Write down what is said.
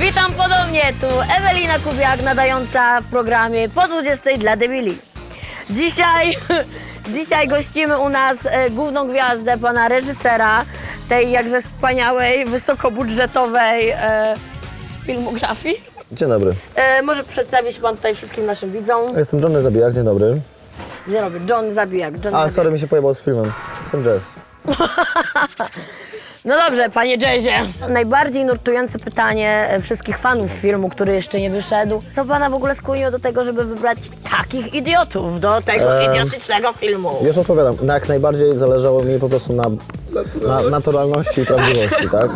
Witam ponownie, tu Ewelina Kubiak, nadająca w programie po 20 dla debili. Dzisiaj, dzisiaj gościmy u nas e, główną gwiazdę, pana reżysera tej jakże wspaniałej, wysokobudżetowej e, filmografii. Dzień dobry. E, może przedstawić pan tutaj wszystkim naszym widzom. Ja Jestem Johnny Zabijak, dzień dobry. Dzień dobry, John Zabijak. John A, Zabijak. sorry, mi się pojebał z filmem. Jestem Jazz. No dobrze, panie Jazzie. Najbardziej nurtujące pytanie e, wszystkich fanów filmu, który jeszcze nie wyszedł. Co pana w ogóle skłoniło do tego, żeby wybrać takich idiotów do tego Em, idiotycznego filmu? Już odpowiadam. No, Jak najbardziej zależało mi po prostu na, na naturalności i prawdziwości, tak?